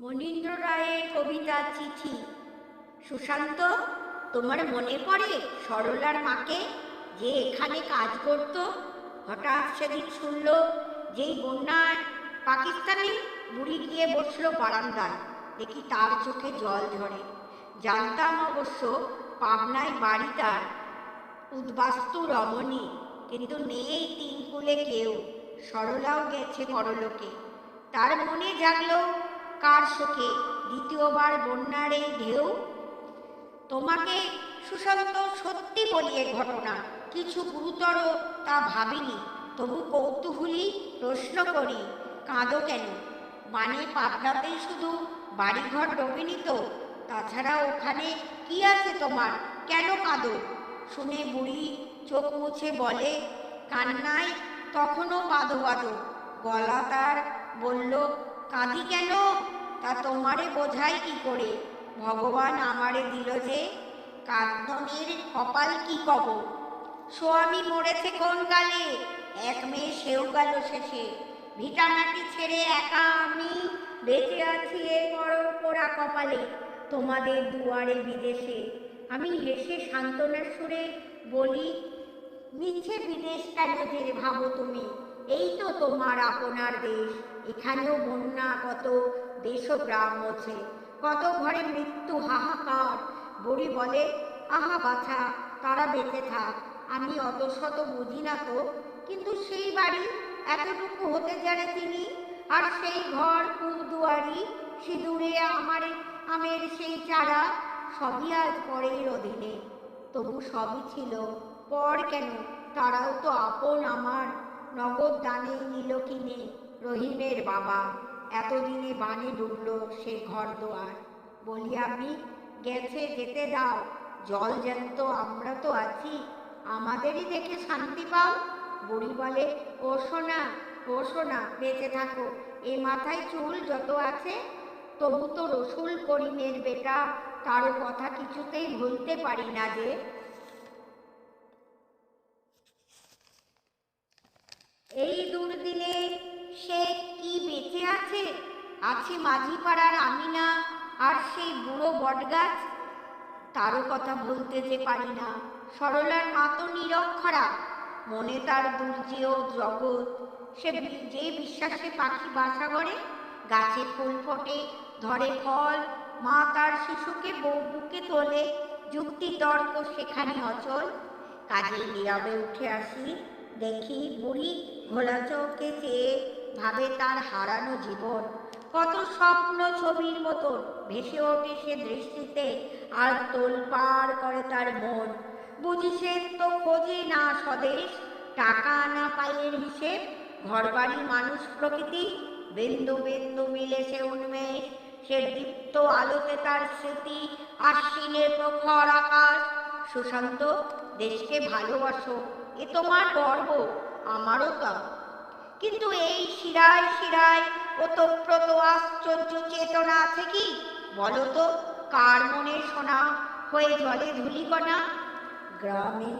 মনীন্দ্র রায়ের কবিতা চিঠি। সুশান্ত, তোমার মনে পড়ে সরলার মাকে যে এখানে কাজ করত? হঠাৎ সেদিন শুনল যেই বন্যায় পাকিস্তানে বুড়ি গিয়ে বসল বারান্দায়। দেখি তার চোখে জল ঝরে। জানতাম অবশ্য পাবনায় বাড়ি তার। উদ্বাস্তু রমণী, কিন্তু নেই তিন কুলে কেউ। সরলাও গেছে পরলোকে তার মনে জাগলো কার শোকে দ্বিতীয়বার বন্যার এই ঢেউ? তোমাকে সুশান্ত সত্যি বলি এ ঘটনা। কিছু গুরুতর তা ভাবিনি। তবু কৌতূহলী প্রশ্ন করি, কাঁদো কেন? মানে পাবনাতেই শুধু বাড়িঘর ডোবেনি তো? তাছাড়া ওখানে কি আছে তোমার? কেন কাঁদো? শুনে বুড়ি চোখ মুছে বলে, কান্নায় তখনও বাঁধো বাঁধো গলা তার বলল কাঁদি কেন? তা তোমারে বোঝাই কি করে? ভগবান আমারে দিল যে কান্দনের কপাল কি কব? স্বামী মরেছে কোন কালে? এক মেয়ে সেও গেল শেষে। ভিটামাটি ছেড়ে একা আমি বেঁচে আছি এ বড় পোড়া কপালে, তোমাদের দুয়ারে বিদেশে। আমি হেসে সান্ত্বনার সুরে বলি, মিছে বিদেশ কেন যে ভাবো তুমি? এই তো তোমার আপনার দেশ। এখানেও বন্যা, কত দেশগ্রাম আছে। কত ঘরে মৃত্যু, হাহাকার। বুড়ি বলে, আহা বাছা, তারা বেঁচে থাক। আমি অত শত বুঝি না তো। কিন্তু সেই বাড়ি এতটুকু হতে জানে তিনি। আর সেই ঘর কুদুয়ারি সিঁদুরে আমার, আমের সেই চারা, সবই আজ পরের অধীনে। তবু সবই ছিল। পর কেন? তারাও তো আপন আমার। নগদ দানে নিল কিনে রহিমের বাবা। এতদিনে বানে ডুবল সে ঘর দোয়ার। বলি আমি গেছে যেতে দাও। জল জ্যান্ত, আমরা তো আছি। আমাদেরই দেখে শান্তি পাও। বুড়ি বলে, ও সোনা ও সোনা, বেঁচে থাকো। এ মাথায় চুল যত আছে, তবু তো রসুল করিমের বেটা। তার কথা কিছুতেই ভুলতে পারি না যে এই দুর্দিনে সে কি বেঁচে আছে? আছে মাঝি পাড়ার আমিনা আর সেই বুড়ো বটগাছ? তারও কথা ভুলতে যে পারি না। সরলার মা তো নিরক্ষরা মনে তার দুর্জেয় জগৎ। সে যে বিশ্বাসে পাখি বাসা করে গাছে ফুল ফোটে, ধরে ফল। মা তার শিশুকে বউ বুকে তোলে। যুক্তি তর্ক সেখানে অচল। কাজে নীরবে উঠে আসি। দেখি বুড়ি ঘোলা চৌকে চেয়ে ভাবে তার হারানো জীবন। কত স্বপ্ন ছবির মতন, ভেসে ওঠে সে দৃষ্টিতে, আর তোল পার করে তার মন। বুঝি সে তো খোঁজে না স্বদেশ, টাকা না পায়ের হিসেব, ঘরবাড়ি মানুষ প্রকৃতি, বিন্দু বিন্দু মিলে সে উন্মেষ। সে দীপ্ত আলোতে তার স্মৃতি, আশ্বিনের প্রখর আকাশ। সুশান্ত, দেশকে ভালোবাসো। এ তোমার গর্ব, আমারও তা। কিন্তু এই শিরায় শিরায় ওতপ্রত আশ্চর্য চেতনা আছে কি? বলো তো, কার মনে শোনা হয়ে জলে ধুলিকণা? গ্রামে